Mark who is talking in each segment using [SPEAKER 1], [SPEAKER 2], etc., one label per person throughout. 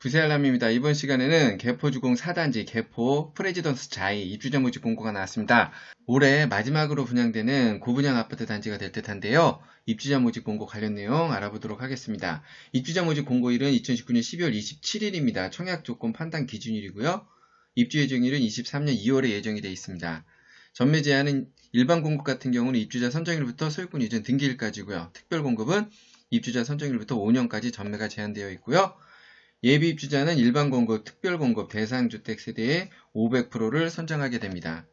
[SPEAKER 1] 부세알람입니다. 이번 시간에는 개포주공 4단지 개포 프레지던스 자이 입주자 모집 공고가 나왔습니다. 올해 마지막으로 분양되는 고분양 아파트 단지가 될 듯한데요. 입주자 모집 공고 관련 내용 알아보도록 하겠습니다. 입주자 모집 공고일은 2019년 12월 27일입니다. 청약 조건 판단 기준일이고요. 입주 예정일은 23년 2월에 예정이 되어 있습니다. 전매 제한은 일반 공급 같은 경우는 입주자 선정일부터 소유권 이전 등기일까지고요. 특별 공급은 입주자 선정일부터 5년까지 전매가 제한되어 있고요. 예비 입주자는 일반 공급, 특별 공급 대상 주택 세대의 500%를 선정하게 됩니다.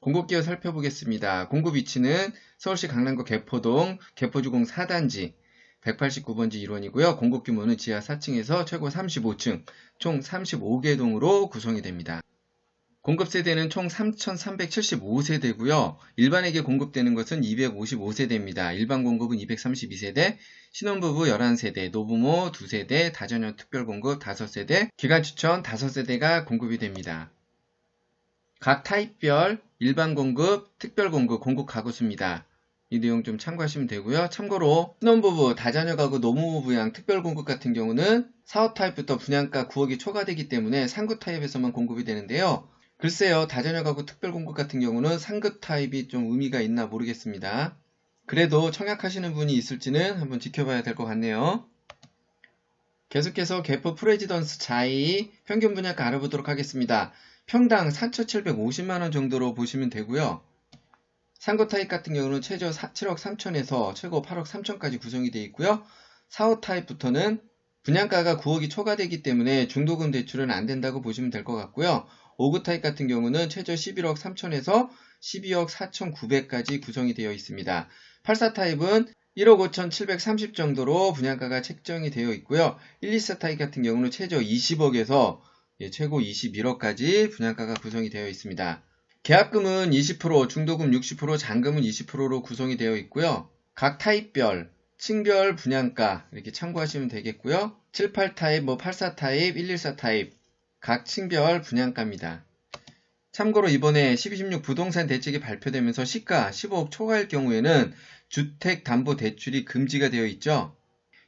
[SPEAKER 1] 공급 기호 살펴보겠습니다. 공급 위치는 서울시 강남구 개포동 개포주공 4단지 189번지 1원이고요. 공급 규모는 지하 4층에서 최고 35층, 총 35개 동으로 구성이 됩니다. 공급 세대는 총 3,375세대고요. 일반에게 공급되는 것은 255세대입니다. 일반 공급은 232세대, 신혼부부 11세대, 노부모 2세대, 다전형 특별 공급 5세대, 기간 추천 5세대가 공급이 됩니다. 각 타입별 일반 공급, 특별 공급, 공급 가구 수입니다. 이 내용 좀 참고하시면 되고요. 참고로 신혼부부, 다자녀 가구, 노무부 부양, 특별 공급 같은 경우는 사업 타입부터 분양가 9억이 초과되기 때문에 상구 타입에서만 공급이 되는데요. 글쎄요, 다자녀 가구 특별 공급 같은 경우는 상급 타입이 좀 의미가 있나 모르겠습니다. 그래도 청약하시는 분이 있을지는 한번 지켜봐야 될 것 같네요. 계속해서 개포 프레지던스 자이 평균 분양가 알아보도록 하겠습니다. 평당 4,750만원 정도로 보시면 되고요. 상급 타입 같은 경우는 최저 7억 3천에서 최고 8억 3천까지 구성이 되어 있고요. 4호 타입부터는 분양가가 9억이 초과되기 때문에 중도금 대출은 안 된다고 보시면 될 것 같고요. 5구 타입 같은 경우는 최저 11억 3천에서 12억 4천9백까지 구성이 되어 있습니다. 84 타입은 1억 5천730 정도로 분양가가 책정이 되어 있고요. 1, 2사 타입 같은 경우는 최저 20억에서 예, 최고 21억까지 분양가가 구성이 되어 있습니다. 계약금은 20%, 중도금 60%, 잔금은 20%로 구성이 되어 있고요. 각 타입별, 층별 분양가 이렇게 참고하시면 되겠고요. 7, 8 타입, 뭐 84 타입, 1, 1사 타입 각 층별 분양가입니다. 참고로 이번에 1216 부동산 대책이 발표되면서 시가 15억 초과일 경우에는 주택담보대출이 금지가 되어 있죠.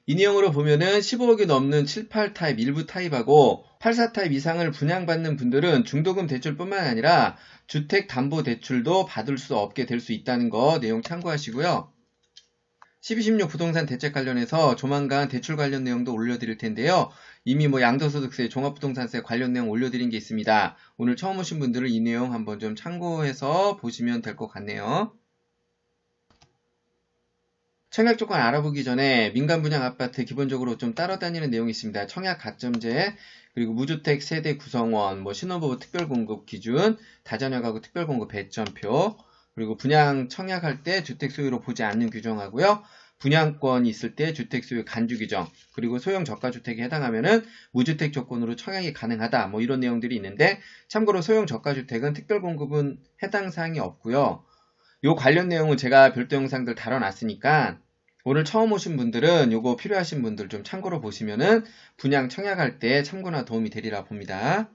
[SPEAKER 1] 이 내용으로 보면은 15억이 넘는 7, 8 타입 일부 타입하고 84 타입 이상을 분양받는 분들은 중도금 대출뿐만 아니라 주택담보대출도 받을 수 없게 될 수 있다는 거 내용 참고하시고요. 1216 부동산 대책 관련해서 조만간 대출 관련 내용도 올려드릴 텐데요. 이미 뭐 양도소득세, 종합부동산세 관련 내용 올려드린 게 있습니다. 오늘 처음 오신 분들은 이 내용 한번 좀 참고해서 보시면 될 것 같네요. 청약 조건 알아보기 전에 민간 분양 아파트 기본적으로 좀 따라다니는 내용이 있습니다. 청약 가점제, 그리고 무주택 세대 구성원, 뭐 신혼부부 특별 공급 기준, 다자녀 가구 특별 공급 배점표, 그리고 분양 청약할 때 주택 소유로 보지 않는 규정하고요. 분양권이 있을 때 주택 소유 간주 규정, 그리고 소형 저가 주택에 해당하면은 무주택 조건으로 청약이 가능하다. 뭐 이런 내용들이 있는데 참고로 소형 저가 주택은 특별 공급은 해당 사항이 없고요. 요 관련 내용은 제가 별도 영상들 다뤄놨으니까 오늘 처음 오신 분들은 요거 필요하신 분들 좀 참고로 보시면은 분양 청약할 때 참고나 도움이 되리라 봅니다.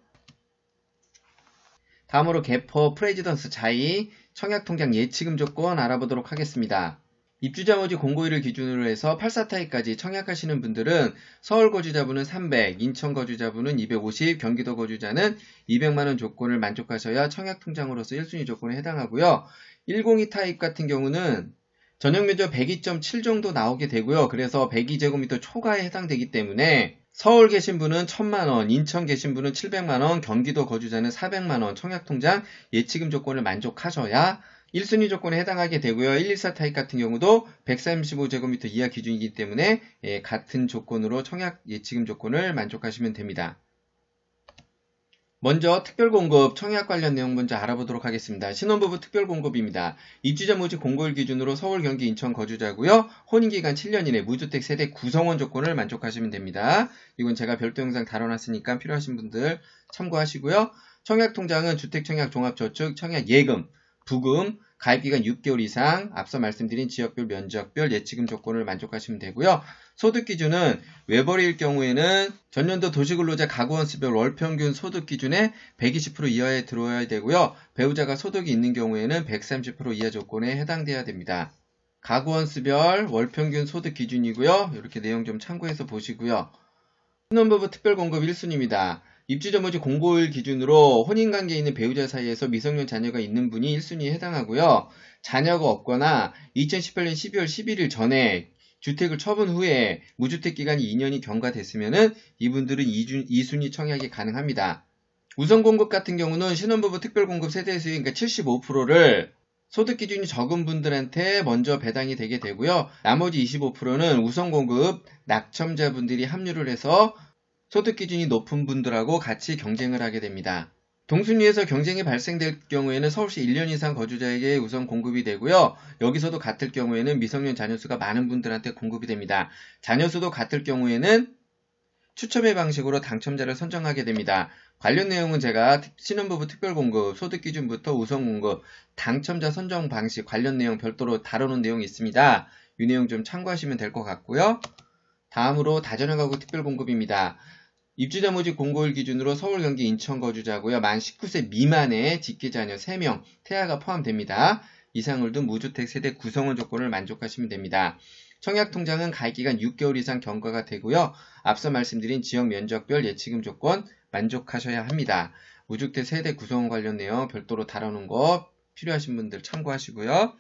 [SPEAKER 1] 다음으로 개퍼 프레지던스 자이 청약통장 예치금 조건 알아보도록 하겠습니다. 입주자 모집 공고일을 기준으로 해서 84타입까지 청약하시는 분들은 서울 거주자분은 300, 인천 거주자분은 250, 경기도 거주자는 200만원 조건을 만족하셔야 청약통장으로서 1순위 조건에 해당하고요. 102 타입 같은 경우는 전용 면적 102.7 정도 나오게 되고요. 그래서 102제곱미터 초과에 해당되기 때문에 서울 계신 분은 1000만원, 인천 계신 분은 700만원, 경기도 거주자는 400만원 청약통장 예치금 조건을 만족하셔야 1순위 조건에 해당하게 되고요. 114 타입 같은 경우도 135제곱미터 이하 기준이기 때문에 예, 같은 조건으로 청약 예치금 조건을 만족하시면 됩니다. 먼저 특별공급 청약 관련 내용 먼저 알아보도록 하겠습니다. 신혼부부 특별공급입니다. 입주자 모집 공고일 기준으로 서울, 경기, 인천 거주자고요. 혼인기간 7년 이내 무주택 세대 구성원 조건을 만족하시면 됩니다. 이건 제가 별도 영상 다뤄놨으니까 필요하신 분들 참고하시고요. 청약통장은 주택청약 종합저축 청약 예금, 부금, 가입기간 6개월 이상 앞서 말씀드린 지역별 면적별 예치금 조건을 만족하시면 되고요. 소득 기준은 외벌이일 경우에는 전년도 도시근로자 가구원수별 월평균 소득 기준에 120% 이하에 들어와야 되고요. 배우자가 소득이 있는 경우에는 130% 이하 조건에 해당돼야 됩니다. 가구원수별 월평균 소득 기준이고요. 이렇게 내용 좀 참고해서 보시고요. 신혼부부 특별공급 1순위입니다. 모집 공고일 기준으로 혼인관계에 있는 배우자 사이에서 미성년 자녀가 있는 분이 1순위에 해당하고요. 자녀가 없거나 2018년 12월 11일 전에 주택을 처분 후에 무주택 기간이 2년이 경과됐으면 이분들은 2순위 청약이 가능합니다. 우선 공급 같은 경우는 신혼부부 특별 공급 세대 수익 그러니까 75%를 소득 기준이 적은 분들한테 먼저 배당이 되게 되고요. 나머지 25%는 우선 공급 낙첨자분들이 합류를 해서 소득 기준이 높은 분들하고 같이 경쟁을 하게 됩니다. 동순위에서 경쟁이 발생될 경우에는 서울시 1년 이상 거주자에게 우선 공급이 되고요. 여기서도 같을 경우에는 미성년 자녀 수가 많은 분들한테 공급이 됩니다. 자녀 수도 같을 경우에는 추첨의 방식으로 당첨자를 선정하게 됩니다. 관련 내용은 제가 신혼부부 특별공급, 소득기준부터 우선공급, 당첨자 선정 방식 관련 내용 별도로 다루는 내용이 있습니다. 이 내용 좀 참고하시면 될 것 같고요. 다음으로 다전형 가구 특별공급입니다. 입주자 모집 공고일 기준으로 서울, 경기, 인천 거주자고요. 만 19세 미만의 직계 자녀 3명, 태아가 포함됩니다. 이상을 둔 무주택 세대 구성원 조건을 만족하시면 됩니다. 청약통장은 가입기간 6개월 이상 경과가 되고요. 앞서 말씀드린 지역 면적별 예치금 조건 만족하셔야 합니다. 무주택 세대 구성원 관련 내용 별도로 다뤄놓은 거 필요하신 분들 참고하시고요.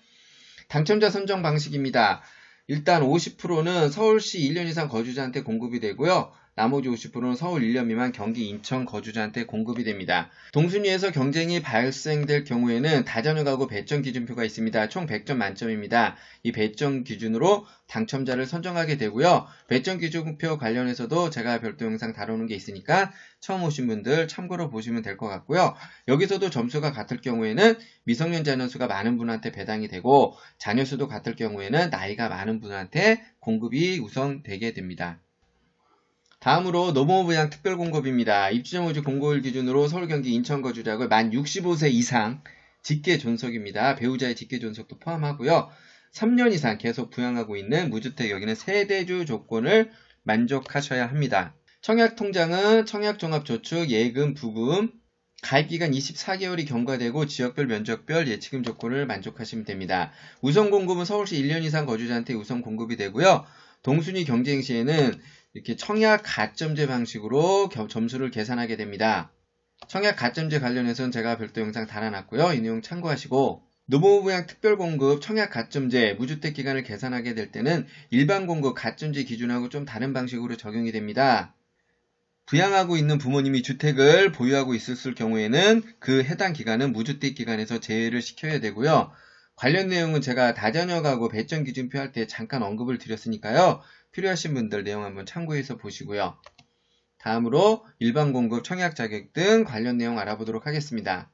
[SPEAKER 1] 당첨자 선정 방식입니다. 일단 50%는 서울시 1년 이상 거주자한테 공급이 되고요. 나머지 50%는 서울 1년 미만 경기 인천 거주자한테 공급이 됩니다. 동순위에서 경쟁이 발생될 경우에는 가구 배점 기준표가 있습니다. 총 100점 만점입니다. 이 배점 기준으로 당첨자를 선정하게 되고요. 배점 기준표 관련해서도 제가 별도 영상 다루는 게 있으니까 처음 오신 분들 참고로 보시면 될 것 같고요. 여기서도 점수가 같을 경우에는 미성년 자녀 수가 많은 분한테 배당이 되고 자녀 수도 같을 경우에는 나이가 많은 분한테 공급이 우선되게 됩니다. 다음으로 노모 부양 특별 공급입니다. 입주자 모집 공고일 기준으로 서울, 경기, 인천 거주자고 만 65세 이상 직계 존속입니다. 배우자의 직계 존속도 포함하고요. 3년 이상 계속 부양하고 있는 무주택 여기는 세대주 조건을 만족하셔야 합니다. 청약 통장은 청약 종합 저축, 예금, 부금, 가입 기간 24개월이 경과되고 지역별 면적별 예치금 조건을 만족하시면 됩니다. 우선 공급은 서울시 1년 이상 거주자한테 우선 공급이 되고요. 동순위 경쟁 시에는 이렇게 청약 가점제 방식으로 점수를 계산하게 됩니다. 청약 가점제 관련해서는 제가 별도 영상 달아놨고요. 이 내용 참고하시고 노무부 부양 특별공급 청약 가점제 무주택 기간을 계산하게 될 때는 일반 공급 가점제 기준하고 좀 다른 방식으로 적용이 됩니다. 부양하고 있는 부모님이 주택을 보유하고 있었을 경우에는 그 해당 기간은 무주택 기간에서 제외를 시켜야 되고요. 관련 내용은 제가 다자녀가구 배점 기준표 할 때 잠깐 언급을 드렸으니까요. 필요하신 분들 내용 한번 참고해서 보시고요. 다음으로 일반 공급, 청약 자격 등 관련 내용 알아보도록 하겠습니다.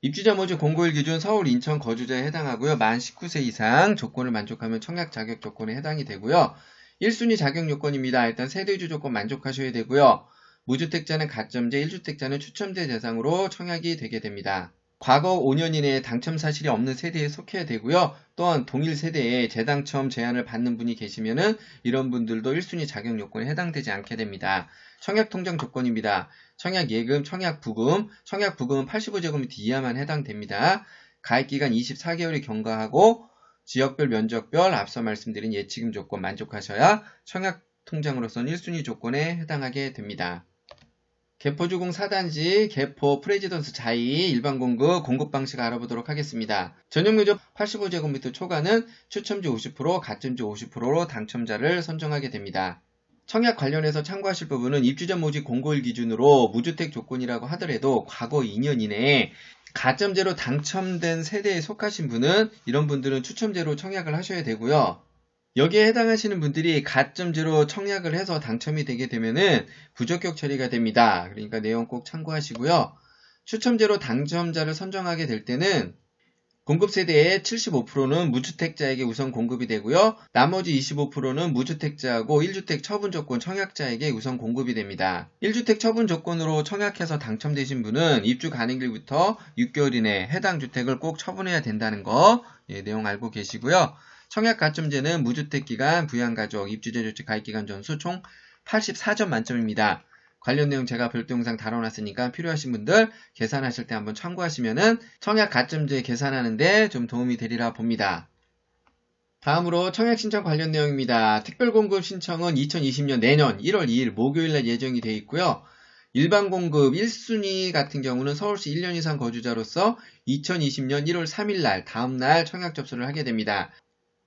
[SPEAKER 1] 입주자 모집 공고일 기준 서울, 인천 거주자에 해당하고요. 만 19세 이상 조건을 만족하면 청약 자격 조건에 해당이 되고요. 1순위 자격 요건입니다. 일단 세대주 조건 만족하셔야 되고요. 무주택자는 가점제, 1주택자는 추첨제 대상으로 청약이 되게 됩니다. 과거 5년 이내에 당첨 사실이 없는 세대에 속해야 되고요. 또한 동일 세대에 재당첨 제한을 받는 분이 계시면은 이런 분들도 1순위 자격 요건에 해당되지 않게 됩니다. 청약 통장 조건입니다. 청약 예금, 청약 부금, 청약 부금은 85제곱미터 이하만 해당됩니다. 가입 기간 24개월이 경과하고 지역별 면적별 앞서 말씀드린 예치금 조건 만족하셔야 청약 통장으로서는 1순위 조건에 해당하게 됩니다. 개포주공 4단지, 개포, 프레지던스 자이, 일반 공급, 공급 방식 알아보도록 하겠습니다. 전용 면적 85제곱미터 초과는 추첨주 50%, 가점주 50%로 당첨자를 선정하게 됩니다. 청약 관련해서 참고하실 부분은 입주자 모집 공고일 기준으로 무주택 조건이라고 하더라도 과거 2년 이내에 가점제로 당첨된 세대에 속하신 분은 이런 분들은 추첨제로 청약을 하셔야 되고요. 여기에 해당하시는 분들이 가점제로 청약을 해서 당첨이 되게 되면은 부적격 처리가 됩니다. 그러니까 내용 꼭 참고하시고요. 추첨제로 당첨자를 선정하게 될 때는 공급 세대의 75%는 무주택자에게 우선 공급이 되고요. 나머지 25%는 무주택자하고 1주택 처분 조건 청약자에게 우선 공급이 됩니다. 1주택 처분 조건으로 청약해서 당첨되신 분은 입주 가능일부터 6개월 이내 해당 주택을 꼭 처분해야 된다는 거 예, 내용 알고 계시고요. 청약 가점제는 무주택 기간, 부양가족, 입주자 조치 가입기간 전수 총 84점 만점입니다. 관련 내용 제가 별도 영상 다뤄놨으니까 필요하신 분들 계산하실 때 한번 참고하시면은 청약 가점제 계산하는데 좀 도움이 되리라 봅니다. 다음으로 청약 신청 관련 내용입니다. 특별 공급 신청은 2020년 내년 1월 2일 목요일 날 예정이 되어 있고요. 일반 공급 1순위 같은 경우는 서울시 1년 이상 거주자로서 2020년 1월 3일 날 다음 날 청약 접수를 하게 됩니다.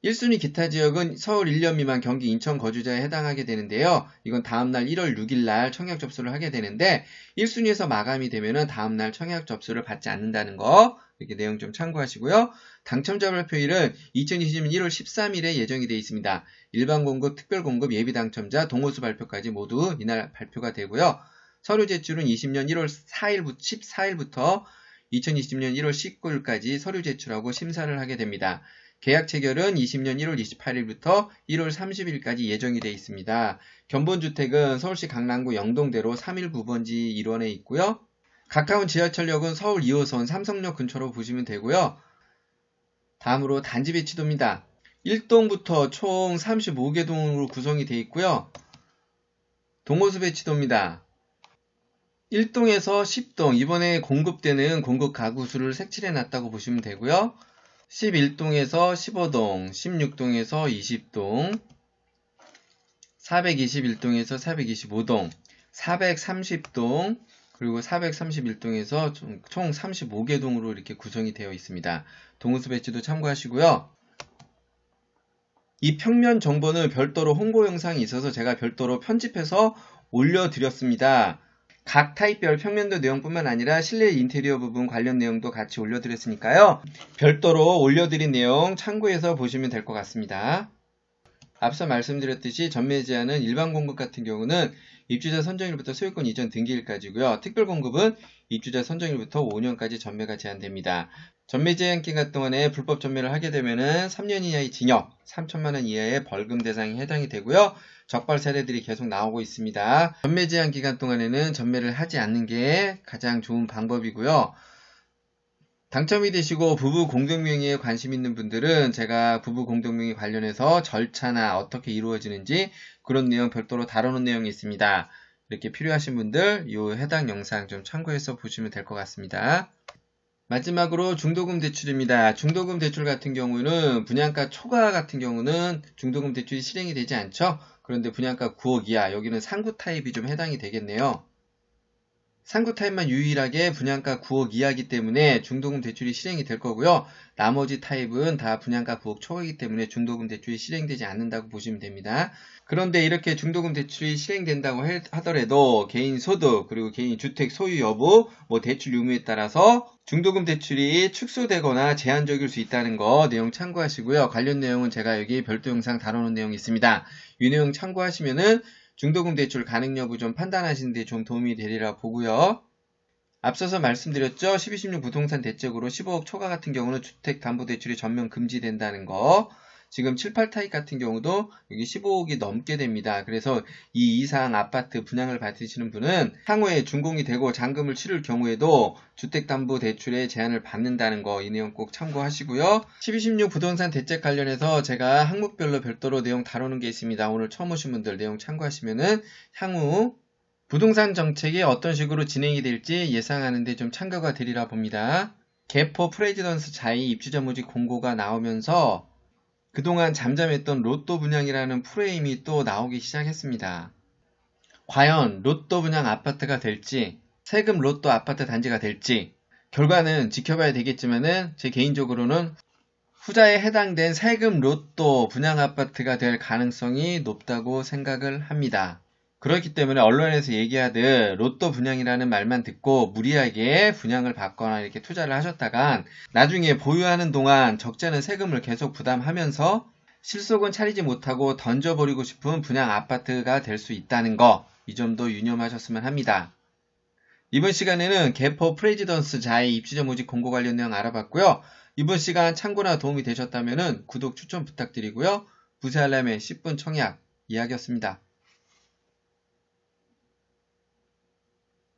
[SPEAKER 1] 1순위 기타 지역은 서울 1년 미만 경기 인천 거주자에 해당하게 되는데요. 이건 다음날 1월 6일 날 청약 접수를 하게 되는데 1순위에서 마감이 되면은 다음날 청약 접수를 받지 않는다는 거 이렇게 내용 좀 참고하시고요. 당첨자 발표일은 2020년 1월 13일에 예정이 되어 있습니다. 일반 공급, 특별 공급, 예비 당첨자, 동호수 발표까지 모두 이날 발표가 되고요. 서류 제출은 20년 1월 4일부터 14일부터 2020년 1월 19일까지 서류 제출하고 심사를 하게 됩니다. 계약 체결은 20년 1월 28일부터 1월 30일까지 예정이 되어 있습니다. 견본주택은 서울시 강남구 영동대로 3일 9번지 1원에 있고요. 가까운 지하철역은 서울 2호선 삼성역 근처로 보시면 되고요. 다음으로 단지 배치도입니다. 1동부터 총 35개 동으로 구성이 되어 있고요. 동호수 배치도입니다. 1동에서 10동, 이번에 공급되는 공급 가구 수를 색칠해 놨다고 보시면 되고요. 11동에서 15동, 16동에서 20동, 421동에서 425동, 430동, 그리고 431동에서 총 35개 동으로 이렇게 구성이 되어 있습니다. 동호수 배치도 참고하시고요. 이 평면 정보는 별도로 홍보 영상이 있어서 제가 별도로 편집해서 올려드렸습니다. 각 타입별 평면도 내용뿐만 아니라 실내 인테리어 부분 관련 내용도 같이 올려드렸으니까요. 별도로 올려드린 내용 참고해서 보시면 될 것 같습니다. 앞서 말씀드렸듯이 전매 제한은 일반 공급 같은 경우는 입주자 선정일부터 소유권 이전 등기일까지고요. 특별 공급은 입주자 선정일부터 5년까지 전매가 제한됩니다. 전매 제한 기간 동안에 불법 전매를 하게 되면 은 3년 이하의 징역, 3천만 원 이하의 벌금 대상에 해당이 되고요. 적발 사례들이 계속 나오고 있습니다. 전매 제한 기간 동안에는 전매를 하지 않는 게 가장 좋은 방법이고요. 당첨이 되시고 부부 공동명의에 관심 있는 분들은 제가 부부 공동명의 관련해서 절차나 어떻게 이루어지는지 그런 내용 별도로 다루는 내용이 있습니다. 이렇게 필요하신 분들 이 해당 영상 좀 참고해서 보시면 될 것 같습니다. 마지막으로 중도금 대출입니다. 중도금 대출 같은 경우는 분양가 초과 같은 경우는 중도금 대출이 실행이 되지 않죠. 그런데 분양가 9억 이하 여기는 상구 타입이 좀 해당이 되겠네요. 상구 타입만 유일하게 분양가 9억 이하기 때문에 중도금 대출이 실행이 될 거고요. 나머지 타입은 다 분양가 9억 초과이기 때문에 중도금 대출이 실행되지 않는다고 보시면 됩니다. 그런데 이렇게 중도금 대출이 실행된다고 하더라도 개인 소득 그리고 개인 주택 소유 여부 뭐 대출 유무에 따라서 중도금 대출이 축소되거나 제한적일 수 있다는 거 내용 참고하시고요. 관련 내용은 제가 여기 별도 영상 다루는 내용이 있습니다. 이 내용 참고하시면은 중도금 대출 가능 여부 좀 판단하시는 데 좀 도움이 되리라 보고요. 앞서서 말씀드렸죠. 1216 부동산 대책으로 15억 초과 같은 경우는 주택담보대출이 전면 금지된다는 거. 지금 7, 8타입 같은 경우도 여기 15억이 넘게 됩니다. 그래서 이 이상 아파트 분양을 받으시는 분은 향후에 준공이 되고 잔금을 치를 경우에도 주택담보대출에 제한을 받는다는 거 이 내용 꼭 참고하시고요. 1216 부동산 대책 관련해서 제가 항목별로 별도로 내용 다루는 게 있습니다. 오늘 처음 오신 분들 내용 참고하시면은 향후 부동산 정책이 어떤 식으로 진행이 될지 예상하는데 좀 참고가 되리라 봅니다. 개포 프레지던스 자이 입주자 모집 공고가 나오면서 그동안 잠잠했던 로또 분양이라는 프레임이 또 나오기 시작했습니다. 과연 로또 분양 아파트가 될지, 세금 로또 아파트 단지가 될지, 결과는 지켜봐야 되겠지만은 제 개인적으로는 후자에 해당된 세금 로또 분양 아파트가 될 가능성이 높다고 생각을 합니다. 그렇기 때문에 언론에서 얘기하듯 로또 분양이라는 말만 듣고 무리하게 분양을 받거나 이렇게 투자를 하셨다간 나중에 보유하는 동안 적자는 세금을 계속 부담하면서 실속은 차리지 못하고 던져버리고 싶은 분양 아파트가 될 수 있다는 거, 이 점도 유념하셨으면 합니다. 이번 시간에는 개포 프레지던스 자의 입주자 모집 공고 관련 내용 알아봤고요. 이번 시간 참고나 도움이 되셨다면 구독 추천 부탁드리고요. 부세 알람의 10분 청약 이야기였습니다.